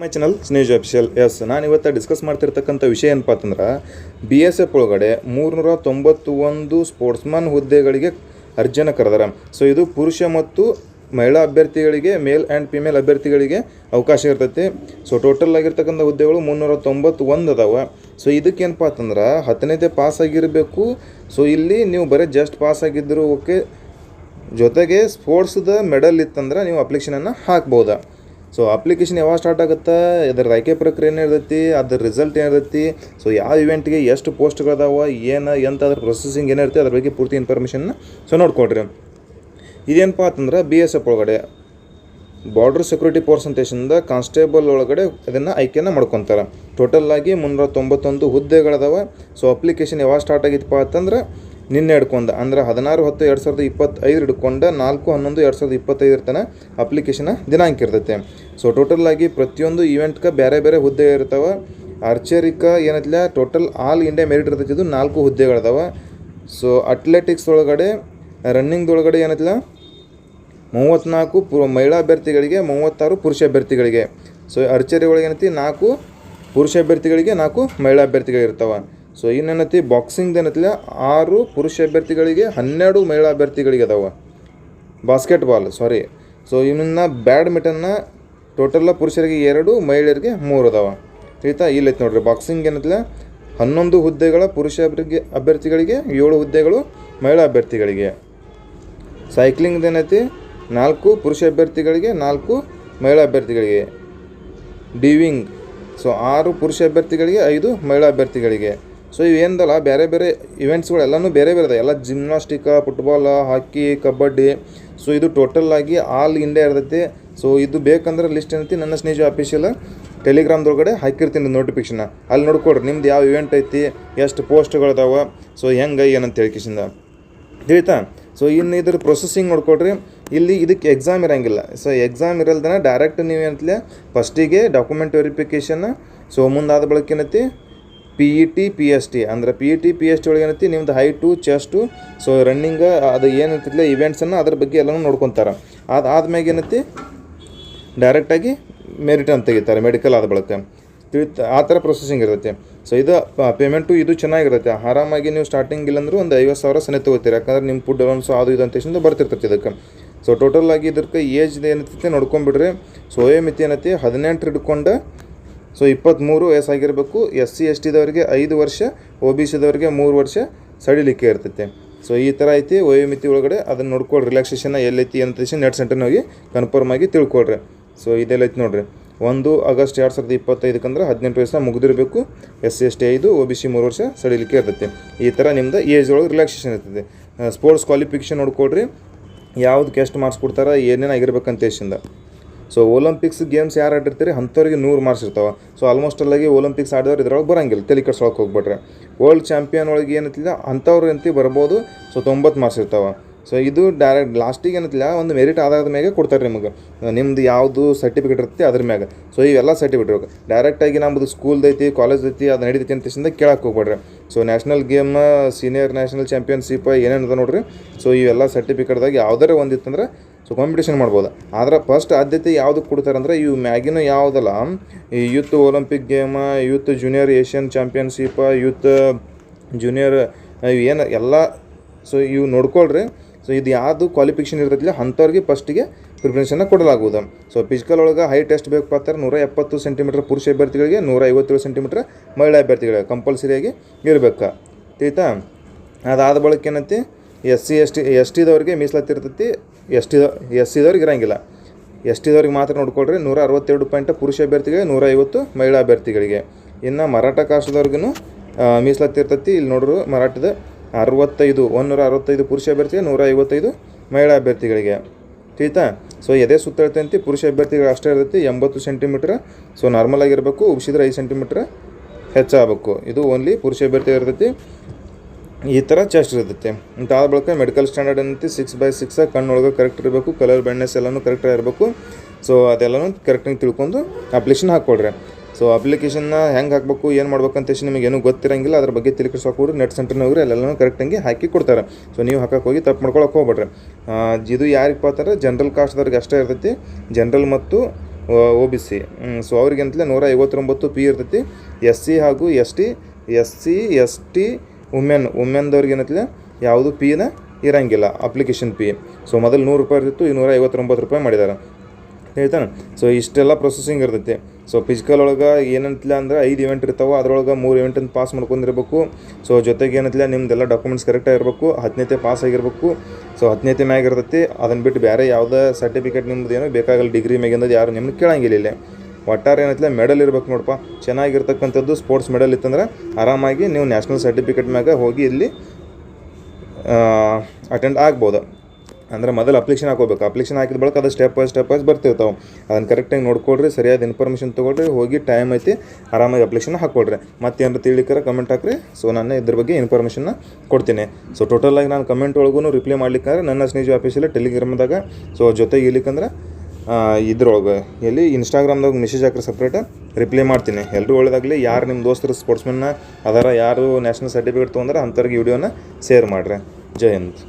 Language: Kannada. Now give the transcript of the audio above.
ಮೈ ಚಾನಲ್ ಸ್ನೇಜ್ ಅಫಿಷಿಯಲ್. ಎಸ್ ನಾನು ಇವತ್ತು ಡಿಸ್ಕಸ್ ಮಾಡ್ತಿರ್ತಕ್ಕಂಥ ವಿಷಯ ಏನಪ್ಪ ಅಂತಂದ್ರೆ ಬಿ ಎಸ್ ಎಫ್ ಒಳಗಡೆ ಮೂರ್ನೂರ ತೊಂಬತ್ತು ಒಂದು ಸ್ಪೋರ್ಟ್ಸ್ಮನ್ ಹುದ್ದೆಗಳಿಗೆ ಅರ್ಜಿಯನ್ನು ಕರೆದಾರ. ಸೊ ಇದು ಪುರುಷ ಮತ್ತು ಮಹಿಳಾ ಅಭ್ಯರ್ಥಿಗಳಿಗೆ ಮೇಲ್ ಆ್ಯಂಡ್ ಫಿಮೇಲ್ ಅಭ್ಯರ್ಥಿಗಳಿಗೆ ಅವಕಾಶ ಇರ್ತೈತಿ. ಸೊ ಟೋಟಲ್ ಆಗಿರ್ತಕ್ಕಂಥ ಹುದ್ದೆಗಳು ಮುನ್ನೂರ ತೊಂಬತ್ತು ಒಂದು ಅದಾವ ಸೊ ಇದಕ್ಕೇನಪ್ಪ ಅಂತಂದ್ರೆ, ಹತ್ತನೇದೇ ಪಾಸ್ ಆಗಿರಬೇಕು. ಸೊ ಇಲ್ಲಿ ನೀವು ಬರೀ ಜಸ್ಟ್ ಪಾಸ್ ಆಗಿದ್ದರೂ ಓಕೆ, ಜೊತೆಗೆ ಸ್ಪೋರ್ಟ್ಸ್ದ ಮೆಡಲ್ ಇತ್ತಂದ್ರೆ ನೀವು ಅಪ್ಲಿಕೇಶನನ್ನು ಹಾಕ್ಬೋದಾ. ಸೊ ಅಪ್ಲಿಕೇಶನ್ ಯಾವಾಗ ಸ್ಟಾರ್ಟ್ ಆಗುತ್ತೆ? ಅದರ ಆಯ್ಕೆ ಪ್ರಕ್ರಿಯೆ ಏನಿರ್ತೈತಿ ಅದ್ರ ರಿಸಲ್ಟ್ ಏನಿರ್ತೈತಿ ಸೊ ಯಾವ ಇವೆಂಟ್ಗೆ ಎಷ್ಟು ಪೋಸ್ಟ್ಗಳದಾವ ಏನು ಎಂತ ಅದ್ರ ಪ್ರೊಸೆಸಿಂಗ್ ಏನಿರುತ್ತೆ ಅದ್ರ ಬಗ್ಗೆ ಪೂರ್ತಿ ಇನ್ಫಾರ್ಮೇಷನ್ನ ಸೊ ನೋಡ್ಕೊಡ್ರಿ ಇದೇನಪ್ಪ ಅಂತಂದ್ರೆ ಬಿ ಎಸ್ ಎಫ್ ಒಳಗಡೆ ಬಾರ್ಡರ್ ಸೆಕ್ಯೂರಿಟಿ ಫೋರ್ಸ್ ಕಾನ್ಸ್ಟೇಬಲ್ ಒಳಗಡೆ ಅದನ್ನು ಆಯ್ಕೆನ ಮಾಡ್ಕೊತಾರೆ. ಟೋಟಲ್ ಆಗಿ ಮುನ್ನೂರ ತೊಂಬತ್ತೊಂದು ಹುದ್ದೆಗಳದಾವೆ. ಸೊ ಅಪ್ಲಿಕೇಶನ್ ಯಾವಾಗ ಸ್ಟಾರ್ಟ್ ಆಗಿತ್ತಪ್ಪ ಅಂತಂದ್ರೆ ನಿನ್ನೆ ಹಿಡ್ಕೊಂಡ. ಅಂದ್ರೆ ಹದಿನಾರು ಹತ್ತು ಎರಡು ಸಾವಿರದ ಇಪ್ಪತ್ತೈದು ಹಿಡ್ಕೊಂಡ ನಾಲ್ಕು ಹನ್ನೊಂದು ಎರಡು ಸಾವಿರದ ಇಪ್ಪತ್ತೈದರ ತನಕ ಅಪ್ಲಿಕೇಶನ್ ದಿನಾಂಕ ಇರ್ತೈತೆ. ಸೊ ಟೋಟಲ್ ಆಗಿ ಪ್ರತಿಯೊಂದು ಈವೆಂಟ್ಗೆ ಬೇರೆ ಬೇರೆ ಹುದ್ದೆ ಇರ್ತಾವೆ. ಆರ್ಚರಿಕ ಏನತ್ಲ ಟೋಟಲ್ ಆಲ್ ಇಂಡಿಯಾ ಮೆರಿಟ್ ಇರ್ತೈತೆ ಇದು ನಾಲ್ಕು ಹುದ್ದೆಗಳಿದಾವೆ. ಸೊ ಅಟ್ಲೆಟಿಕ್ಸ್ ಒಳಗಡೆ ರನ್ನಿಂಗ್ ಒಳಗಡೆ ಏನೈತಿಲ್ಲ ಮೂವತ್ತ್ನಾಲ್ಕು ಪು ಮಹಿಳಾ ಅಭ್ಯರ್ಥಿಗಳಿಗೆ, ಮೂವತ್ತಾರು ಪುರುಷ ಅಭ್ಯರ್ಥಿಗಳಿಗೆ. ಸೊ ಅರ್ಚರಿ ಒಳಗೆ ಏನೈತಿ, ನಾಲ್ಕು ಪುರುಷ ಅಭ್ಯರ್ಥಿಗಳಿಗೆ, ನಾಲ್ಕು ಮಹಿಳಾ ಅಭ್ಯರ್ಥಿಗಳು ಇರ್ತಾವೆ. ಸೊ ಬಾಕ್ಸಿಂಗ್ ಏನೈತಿಲ್ಲ ಆರು ಪುರುಷ ಅಭ್ಯರ್ಥಿಗಳಿಗೆ ಹನ್ನೆರಡು ಮಹಿಳಾ ಅಭ್ಯರ್ಥಿಗಳಿಗೆ ಅದಾವ. ಬಾಸ್ಕೆಟ್ಬಾಲ್ ಸಾರಿ ಸೊ ಇವನ್ನ ಬ್ಯಾಡ್ಮಿಂಟನ್ನ ಟೋಟಲ್ಲ ಪುರುಷರಿಗೆ ಎರಡು, ಮಹಿಳೆಯರಿಗೆ ಮೂರು ಅದಾವ. ತಿಳಿತಾ? ಇಲ್ಲೈತೆ ನೋಡ್ರಿ. ಬಾಕ್ಸಿಂಗ್ ಏನತ್ತಿಲ್ಲ ಹನ್ನೊಂದು ಹುದ್ದೆಗಳ ಪುರುಷ ಅಭ್ಯರ್ಥಿ ಅಭ್ಯರ್ಥಿಗಳಿಗೆ ಏಳು ಹುದ್ದೆಗಳು ಮಹಿಳಾ ಅಭ್ಯರ್ಥಿಗಳಿಗೆ. ಸೈಕ್ಲಿಂಗ್ ಏನೈತಿ? ನಾಲ್ಕು ಪುರುಷ ಅಭ್ಯರ್ಥಿಗಳಿಗೆ, ನಾಲ್ಕು ಮಹಿಳಾ ಅಭ್ಯರ್ಥಿಗಳಿಗೆ. ಡಿವಿಂಗ್ ಸೊ ಆರು ಪುರುಷ ಅಭ್ಯರ್ಥಿಗಳಿಗೆ, ಐದು ಮಹಿಳಾ ಅಭ್ಯರ್ಥಿಗಳಿಗೆ. ಸೊ ಇವೇನದಲ್ಲ ಬೇರೆ ಬೇರೆ ಇವೆಂಟ್ಸ್ಗಳೆಲ್ಲನೂ ಬೇರೆ ಬೇರೆ ಇದೆ ಎಲ್ಲ gymnastic football hockey kabaddi. So ಇದು ಟೋಟಲ್ ಆಗಿ ಆಲ್ ಇಂಡಿಯಾ ಇರ್ತೈತಿ. ಸೊ ಇದು ಬೇಕಂದ್ರೆ ಲಿಸ್ಟ್ ಏನೈತಿ? ನನ್ನ ಸ್ನೇಹಿತ ಆಫೀಷಿಯಲ್ ಟೆಲಿಗ್ರಾಮ್ದೊಳಗಡೆ ಹಾಕಿರ್ತೀನಿ ನೋಟಿಫಿಕೇಶನ್ ಅಲ್ಲಿ ನೋಡ್ಕೊಡ್ರಿ ನಿಮ್ದು ಯಾವ ಇವೆಂಟ್ ಐತಿ, ಎಷ್ಟು ಪೋಸ್ಟ್ಗಳಿದಾವೆ ಸೊ ಹೆಂಗೆ ಏನಂತ ಹೇಳ್ಕಿಸಿಂದ ತಿಳಿತಾ? ಸೊ ಇನ್ನು ಇದ್ರ ಪ್ರೊಸೆಸಿಂಗ್ ನೋಡ್ಕೊಡ್ರಿ ಇಲ್ಲಿ ಇದಕ್ಕೆ ಎಕ್ಸಾಮ್ ಇರೋಂಗಿಲ್ಲ. ಸೊ ಎಕ್ಸಾಮ್ ಇರಲ್ದನ ಡೈರೆಕ್ಟ್ ನೀವು ಏನಂತಲೇ ಫಸ್ಟಿಗೆ ಡಾಕ್ಯುಮೆಂಟ್ ವೆರಿಫಿಕೇಷನ್ ಸೊ ಮುಂದಾದ ಬಳಿಕ ಏನೈತಿ? P E T P S T ಅಂದ್ರೆ P E T P S T ಒಳಗೆ ಏನೈತಿ? ನಿಮ್ದು ಹೈಟು ಚೆಸ್ಟು ಸೊ ರನ್ನಿಂಗ್ ಅದು ಏನಿರ್ತಿಲ್ಲ ಇವೆಂಟ್ಸನ್ನು ಅದ್ರ ಬಗ್ಗೆ ಎಲ್ಲನೂ ನೋಡ್ಕೊತಾರೆ. ಅದು ಆದ್ಮ್ಯಾಗ ಏನೈತಿ? ಡೈರೆಕ್ಟಾಗಿ ಮೆರಿಟ್ ಅಂತ ತೆಗಿತಾರೆ ಮೆಡಿಕಲ್ ಆದ ಬಳಿಕ. ತಿಳಿತ ಆ ಥರ ಪ್ರೊಸೆಸಿಂಗ್ ಇರುತ್ತೆ. ಸೊ ಇದು ಪೇಮೆಂಟು ಇದು ಚೆನ್ನಾಗಿರುತ್ತೆ. ಆರಾಮಾಗಿ ನೀವು ಸ್ಟಾರ್ಟಿಂಗ್ ಇಲ್ಲಂದ್ರೂ ಒಂದು ಐವತ್ತು ಸಾವಿರ ಸನೇ ತೊಗೋತೀರಿ. ಯಾಕಂದ್ರೆ ನಿಮ್ಮ ಫುಡ್ ಅಲೌನ್ಸು ಅದು ಇದು ಅಂತ ಬರ್ತಿರ್ತೈತಿ ಇದಕ್ಕೆ. ಸೊ ಟೋಟಲ್ ಆಗಿ ಇದಕ್ಕೆ ಏಜ್ ಏನಿರ್ತೈತೆ ನೋಡ್ಕೊಂಬಿಡ್ರಿ. ಸೊ ಮಿತಿ ಏನೈತಿ? ಹದಿನೆಂಟು ಹಿಡ್ಕೊಂಡು ಸೊ ಇಪ್ಪತ್ತ್ಮೂರು ವಯಸ್ಸಾಗಿರಬೇಕು ಎಸ್ ಸಿ ಎಸ್ ಟಿದವರಿಗೆ ಐದು ವರ್ಷ ಒ ಬಿ ಸಿದವರಿಗೆ ಮೂರು ವರ್ಷ ಸಡಿಲಿಕ್ಕೆ ಇರ್ತೈತೆ. ಸೊ ಈ ಥರ ಐತಿ, ವಯೋಮಿತಿ ಒಳಗಡೆ ಅದನ್ನು ನೋಡ್ಕೊಳ್ರಿ. ರಿಲ್ಯಾಕ್ಸೇಷನ್ ಎಲ್ಲೈತಿ ಅಂತ ನೆಟ್ ಸೆಂಟರ್ನ ಹೋಗಿ ಕನ್ಫರ್ಮ್ ಆಗಿ ತಿಳ್ಕೊಳ್ರಿ. ಸೊ ಇದೆಲ್ಲ ಐತಿ ನೋಡ್ರಿ. ಒಂದು ಆಗಸ್ಟ್ ಎರಡು ಸಾವಿರದ ಇಪ್ಪತ್ತೈದಕ್ಕಂದ್ರೆ ಹದಿನೆಂಟು ವಯಸ್ಸು ಮುಗಿದಿರಬೇಕು ಎಸ್ ಸಿ ಎಸ್ ಟಿ ಐದು ಒ ಬಿ ಸಿ ಮೂರು ವರ್ಷ ಸಡಿಲಿಕ್ಕೆ ಇರ್ತೈತೆ. ಈ ಥರ ನಿಮ್ದು ಏಜ್ ಒಳಗೆ ರಿಲ್ಯಾಕ್ಸೇಷನ್ ಇರ್ತದೆ ಸ್ಪೋರ್ಟ್ಸ್ ಕ್ವಾಲಿಫಿಕೇಷನ್ ನೋಡ್ಕೊಳ್ರಿ. ಯಾವುದಕ್ಕೆ ಎಷ್ಟು ಮಾರ್ಕ್ಸ್ ಕೊಡ್ತಾರೆ ಏನೇನಾಗಿರ್ಬೇಕಂತ ದೇಶದಿಂದ ಸೊ ಒಲಿಂಪಿಕ್ಸ್ ಗೇಮ್ಸ್ ಯಾರು ಆಡಿರ್ತೀರಿ? ಅಂಥವ್ರಿಗೆ ನೂರು ಮಾರ್ಕ್ಸ್ ಇರ್ತಾವೆ. ಸೊ ಆಲ್ಮೋಸ್ಟ್ ಅಲ್ಲಾಗಿ ಒಲಿಂಪಿಕ್ಸ್ ಆಡಿದವ್ರು ಇದ್ರೊಳಗೆ ಬರಂಗಿಲ್ಲ. ತಲೆ ಕಟ್ಸೋಕೆ ಹೋಗ್ಬಿಟ್ರೆ. ವರ್ಲ್ಡ್ ಚಾಂಪಿಯನ್ ಒಳಗೆ ಏನಂತಿಲ್ಲ ಅಂಥವ್ರು ಅಂತ ಬರ್ಬೋದು. ಸೊ ತೊಂಬತ್ತು ಮಾರ್ಕ್ಸ್ ಇರ್ತಾವೆ. ಸೊ ಇದು ಡೈರೆಕ್ಟ್ ಲಾಸ್ಟಿಗೆ ಏನತ್ತಿಲ್ಲ ಒಂದು ಮೆರಿಟ್ ಆಧಾರದ ಮೇಲೆ ಕೊಡ್ತಾರೆ ನಿಮಗೆ. ನಿಮ್ದು ಯಾವುದು ಸರ್ಟಿಫಿಕೇಟ್ ಇರುತ್ತೆ ಅದ್ರ ಮ್ಯಾಗ. ಸೊ ಇವೆಲ್ಲ ಸರ್ಟಿಫಿಕೇಟ್ ಇರ್ಬೇಕು ಡೈರೆಕ್ಟಾಗಿ ನಮ್ಮದು ಸ್ಕೂಲ್ದು ಐತಿ ಕಾಲೇಜ್ ಐತಿ ಅದು ನಡೀತೈತಿ ಅಂತ ಕೇಳಕ್ಕೆ ಹೋಗ್ಬೇಡ್ರಿ. So national game senior national championship ಏನೇನು ಅದ ನೋಡ್ರಿ. ಸೊ ಇವೆಲ್ಲ ಸರ್ಟಿಫಿಕೇಟ್ದಾಗ ಯಾವ್ದಾರ ಒಂದಿತ್ತಂದ್ರೆ ಸೊ ಕಾಂಪಿಟೇಷನ್ ಮಾಡ್ಬೋದು. ಆದ್ರೆ ಫಸ್ಟ್ ಆದ್ಯತೆ ಯಾವುದಕ್ಕೆ ಕೊಡ್ತಾರೆ ಅಂದ್ರೆ ಇವು ಮ್ಯಾಗಿನ ಯಾವುದಲ್ಲ, ಈ youth Olympic game youth junior Asian championship youth junior ಏನು, ಎಲ್ಲ ಸೊ ಇವು ನೋಡ್ಕೊಳ್ರಿ. ಸೊ ಇದು ಯಾವುದು ಕ್ವಾಲಿಫಿಕೇಷನ್ ಇರ್ತೈತಿಲ್ಲ ಅಂಥವ್ರಿಗೆ ಫಸ್ಟಿಗೆ ಪ್ರಿಫರೆನ್ಸನ್ನು ಕೊಡಲಾಗುವುದು. ಸೊ ಫಿಸಿಕಲ್ ಒಳಗೆ ಹೈ ಟೆಸ್ಟ್ ಬೇಕು ಅಂತಾರೆ ನೂರ ಎಪ್ಪತ್ತು ಸೆಂಟಿಮೀಟ್ರ್ ಪುರುಷ ಅಭ್ಯರ್ಥಿಗಳಿಗೆ ನೂರ ಐವತ್ತೇಳು ಸೆಂಟಿಮೀಟ್ರ್ ಮಹಿಳಾ ಅಭ್ಯರ್ಥಿಗಳಿಗೆ ಕಂಪಲ್ಸರಿಯಾಗಿ ಇರಬೇಕು. ತಿಳಿತಾ? ಅದಾದ ಬಳಿಕ ಏನೈತಿ? S C S T S ಟಿದವ್ರಿಗೆ ಮೀಸಲಾತಿ ಇರ್ತೈತಿ. ಎಸ್ ಟಿ ಎಸ್ ಸಿದವ್ರಿಗೆ ಇರೋಂಗಿಲ್ಲ. ಎಸ್ ಟಿದವ್ರಿಗೆ ಮಾತ್ರ ನೋಡ್ಕೊಳ್ರಿ, ನೂರ ಅರವತ್ತೆರಡು ಪಾಯಿಂಟ್ ಪುರುಷ ಅಭ್ಯರ್ಥಿಗಳಿಗೆ ನೂರ ಐವತ್ತು ಮಹಿಳಾ ಅಭ್ಯರ್ಥಿಗಳಿಗೆ. ಇನ್ನು ಮರಾಠ ಕಾಸ್ಟ್ದವ್ರಿಗೂ ಮೀಸಲಾತಿ ಇರ್ತೈತಿ. ಇಲ್ಲಿ ನೋಡ್ರು ಮರಾಠದ ಅರವತ್ತೈದು, ಒಂದೂರ ಅರವತ್ತೈದು ಪುರುಷ ಅಭ್ಯರ್ಥಿಗೆ, ನೂರ ಐವತ್ತೈದು ಮಹಿಳಾ ಅಭ್ಯರ್ಥಿಗಳಿಗೆ. ತಿಳಿತಾ? ಸೊ ಎದೆ ಸುತ್ತಳತೆ ಪುರುಷ ಅಭ್ಯರ್ಥಿಗಳು ಅಷ್ಟೇ ಇರ್ತೈತಿ, ಎಂಬತ್ತು ಸೆಂಟಿಮೀಟ್ರ್ ಸೊ ನಾರ್ಮಲ್ ಆಗಿರಬೇಕು ಉಬ್ಸಿದ್ರೆ ಐದು ಸೆಂಟಿಮೀಟ್ರ್ ಹೆಚ್ಚಾಗಬೇಕು. ಇದು ಓನ್ಲಿ ಪುರುಷ ಅಭ್ಯರ್ಥಿ ಇರ್ತೈತಿ. ಈ ಥರ ಚೆಸ್ಟ್ ಇರ್ತೈತಿ. ಅಂತ ಆದ ಬಳಿಕ ಮೆಡಿಕಲ್ ಸ್ಟ್ಯಾಂಡರ್ಡ್ ಏನೈತಿ ಸಿಕ್ಸ್ ಬೈ ಸಿಕ್ಸ್ ಕಣ್ಣೊಳಗೆ ಕರೆಕ್ಟ್ ಇರಬೇಕು ಕಲರ್ ಬ್ಯಾಂಡ್ನೆಸ್ ಎಲ್ಲನೂ ಕರೆಕ್ಟಾಗಿರಬೇಕು ಇರಬೇಕು ಸೊ ಅದೆಲ್ಲನೂ ಕರೆಕ್ಟಾಗಿ ತಿಳ್ಕೊಂಡು ಅಪ್ಲಿಕೇಶನ್ ಹಾಕ್ಕೊಡ್ರಿ. ಸೊ ಅಪ್ಲಿಕೇಶನ್ನ ಹೆಂಗೆ ಹಾಕಬೇಕು, ಏನು ಮಾಡ್ಬೇಕು ಅಂತ ನಿಮಗೆ ಏನೂ ಗೊತ್ತಿರಂಗಿಲ್ಲ. ಅದ್ರ ಬಗ್ಗೆ ತಿಳ್ಕಿಸ್ಕೊಡ್ರಿ ನೆಟ್ ಸೆಂಟರ್ನ ಅಲ್ಲೆಲ್ಲನೂ ಕರೆಕ್ಟಾಗಿ ಹಾಕಿ ಕೊಡ್ತಾರೆ. ಸೊ ನೀವು ಹಾಕಕ್ಕೆ ಹೋಗಿ ತಪ್ಪು ಮಾಡ್ಕೊಳಕ್ಕೆ ಹೋಗ್ಬೇಡ್ರಿ. ಇದು ಯಾರಿಗಪ್ಪ ಅಂತಂದ್ರೆ ಜನ್ರಲ್ ಕಾಸ್ಟ್ದವ್ರಿಗೆ ಅಷ್ಟೇ ಇರ್ತೈತಿ. ಜನರಲ್ ಮತ್ತು ಒ ಬಿ ಸಿ ಸೊ ಅವ್ರಿಗಂತಲೇ ನೂರ ಐವತ್ತೊಂಬತ್ತು ಪಿ ಇರ್ತೈತಿ. ಎಸ್ ಸಿ ಹಾಗೂ S T S C S T women ವುಮೆನ್ದವ್ರಿಗೆ ಏನೈತಿಲ್ಲ ಯಾವುದು ಪಿನ ಇರಂಗಿಲ್ಲ. ಅಪ್ಲಿಕೇಶನ್ ಪಿ ಸೊ ಮೊದಲು ನೂರು ರೂಪಾಯಿ ಇರ್ತಿತ್ತು ಈ ನೂರ ಐವತ್ತೊಂಬತ್ತು ರೂಪಾಯಿ ಮಾಡಿದ್ದಾರೆ. ಹೇಳ್ತಾನೆ. ಸೊ ಇಷ್ಟೆಲ್ಲ ಪ್ರೊಸೆಸಿಂಗ್ ಇರ್ತೈತಿ. ಸೊ ಫಿಸಿಕಲ್ ಒಳಗೆ ಏನಂತಿಲ್ಲ ಅಂದ್ರೆ ಐದು ಇವೆಂಟ್ ಇರ್ತಾವೆ. ಅದ್ರೊಳಗೆ ಮೂರು ಇವೆಂಟನ್ನು ಪಾಸ್ ಮಾಡ್ಕೊಂಡಿರ್ಬೇಕು. ಸೊ ಜೊತೆಗೆ ಏನಂತಿಲ್ಲ, ನಿಮ್ದೆಲ್ಲ ಡಾಕ್ಯುಮೆಂಟ್ಸ್ ಕರೆಕ್ಟಾಗಿ ಇರಬೇಕು ಹತ್ತನೇತೆ ಪಾಸ್ ಆಗಿರಬೇಕು. ಸೊ ಹತ್ತನೇತೆ ಮ್ಯಾಗ ಇರ್ತೈತಿ. ಅದನ್ನು ಬಿಟ್ಟು ಬೇರೆ ಯಾವುದೇ ಸರ್ಟಿಫಿಕೇಟ್ ನಿಮ್ದು ಏನೋ ಬೇಕಾಗಲ್ಲ ಡಿಗ್ರಿ ಮ್ಯಾಗಿಂದ ಯಾರು ನಿಮ್ಗೆ ಕೇಳಂಗಿಲ್ಲ ಒಟ್ಟಾರೆ ಏನೈತಿಲ್ಲ ಮೆಡಲ್ ಇರಬೇಕು ನೋಡಪ್ಪ ಚೆನ್ನಾಗಿರ್ತಕ್ಕಂಥದ್ದು ಸ್ಪೋರ್ಟ್ಸ್ ಮೆಡಲ್ ಇತ್ತಂದ್ರೆ ಆರಾಮಾಗಿ ನೀವು ನ್ಯಾಷನಲ್ ಸರ್ಟಿಫಿಕೇಟ್ ಮ್ಯಾಗ ಹೋಗಿ ಇಲ್ಲಿ ಅಟೆಂಡ್ ಆಗ್ಬೋದು. ಅಂದ್ರೆ ಮೊದಲು ಅಪ್ಲಿಕೇಶನ್ ಹಾಕೋಬೇಕು. ಅಪ್ಲಿಕೇಶನ್ ಹಾಕಿದ ಬಳಿಕ ಅದು ಸ್ಟೆಪ್ ವೈಸ್ ಸ್ಟೆಪ್ ವೈಸ್ ಬರ್ತಿರ್ತಾವೆ ಅದನ್ನು ಕರೆಕ್ಟಾಗಿ ನೋಡ್ಕೊಳ್ರಿ, ಸರಿಯಾದ ಇನ್ಫಾರ್ಮೇಷನ್ ತೊಗೊಳ್ರಿ, ಹೋಗಿ ಟೈಮ್ ಐತಿ, ಆರಾಮಾಗಿ ಅಪ್ಲಿಕೇಶನ್ ಹಾಕ್ಕೊಳ್ರಿ ಮತ್ತೇನಾರು ತಿಳಿಕರ ಕಮೆಂಟ್ ಹಾಕ್ರಿ. ಸೊ ನಾನು ಇದ್ರ ಬಗ್ಗೆ ಇನ್ಫಾರ್ಮೇಷನ್ನ ಕೊಡ್ತೀನಿ. ಸೊ ಟೋಟಲಾಗಿ ನಾನು ಕಮೆಂಟ್ ಒಳಗೂ ರಿಪ್ಲೈ ಮಾಡ್ಲಿಕ್ಕಂದ್ರೆ ನನ್ನ ಸ್ನೇಜ್ ಆಫೀಸಲ್ಲಿ ಟೆಲಿಗ್ರಾಮ್ದಾಗ ಸೊ ಜೊತೆಗೆ ಇಲ್ಲಿಕ್ಕಂದ್ರೆ ಇದ್ರೊಳಗೆ ಎಲ್ಲಿ ಇನ್ಸ್ಟಾಗ್ರಾಮ್ದಾಗ ಮೆಸೇಜ್ ಹಾಕ್ರಿ ಸಪ್ರೇಟ್ ರಿಪ್ಲೈ ಮಾಡ್ತೀನಿ. ಎಲ್ಲರೂ ಒಳ್ಳೆದಾಗಲಿ, ಯಾರು ನಿಮ್ಮ ದೋಸ್ತರು ಸ್ಪೋರ್ಟ್ಸ್ಮನ್ನ ಅದರ, ಯಾರು ನ್ಯಾಷನಲ್ ಸರ್ಟಿಫಿಕೇಟ್ ತೊಗೊಂಡ್ರೆ ಅಂಥವ್ರಿಗೆ ವಿಡಿಯೋನ ಶೇರ್ ಮಾಡ್ರಿ. ಜೈ ಹಿಂದ್.